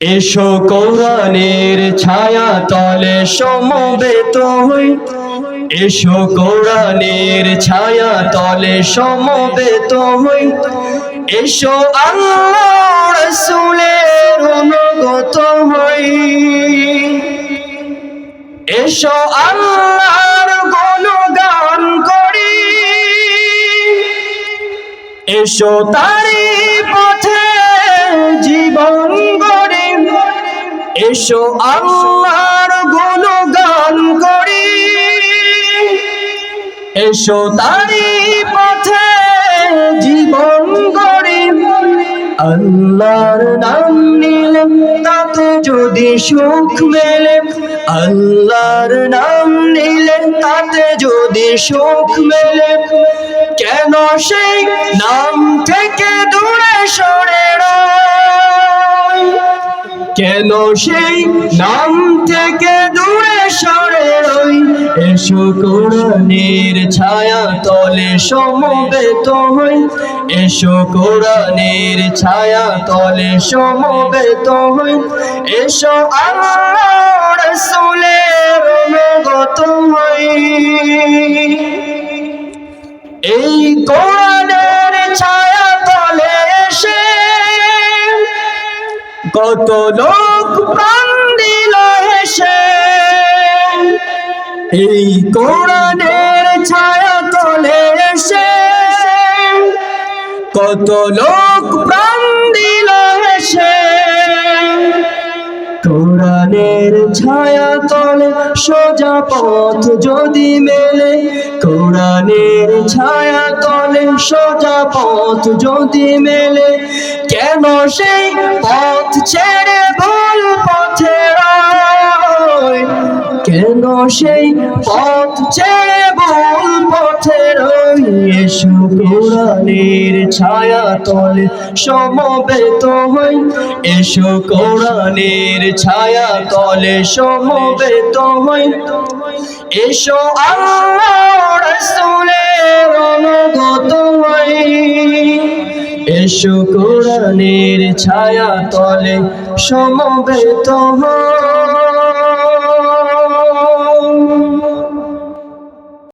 এসো কোরআনের ছায়া তলে সমবেত হই। এসো কোরআনের ছায়া তলে সমবেত হই। এসো আল্লাহ অনুগত হই। এসো আল্লাহর গুণগান করি। এসো তারি পথে গড়ে এসো আল্লাহর গুণগান করি। এসো তারি পথে জীবন গড়ে। আল্লাহর নাম নিলে তাতে যদি সুখ মেলে। আল্লাহর নাম নিলে তাতে যদি সুখ মেলে। কেন সেই নাম কেন সেই নাম থেকে দূরে সরে রই? এসো কোরআনের ছায়া তলে সমবেত হই। এসো কোরআনের ছায়া তলে সমবেত হই। এসো আল্লাহ রসুলের অনুগত হই। এই কোরআনের কত লোক প্রাণ দিল হেসে। এই কোরআনের ছায়া তলে এসে। কত লোক প্রাণ দিল হেসে। কোরআনের ছায়া তলে সোজা পথ যদি মেলে। কোরআনের ছায়া তলে সোজা পথ যদি মেলে। কেন সেই পথ ছেড়ে ভুল পথে কেন সেই পথ ছেড়ে ভুল পথে এসো কোরআনের ছায়া তলে সমবেত হই। এসো কোরআনের ছায়া তলে সমবেত হই। এসো আল্লাহ এসো কোরআনের ছায়া তলে সমবেত হই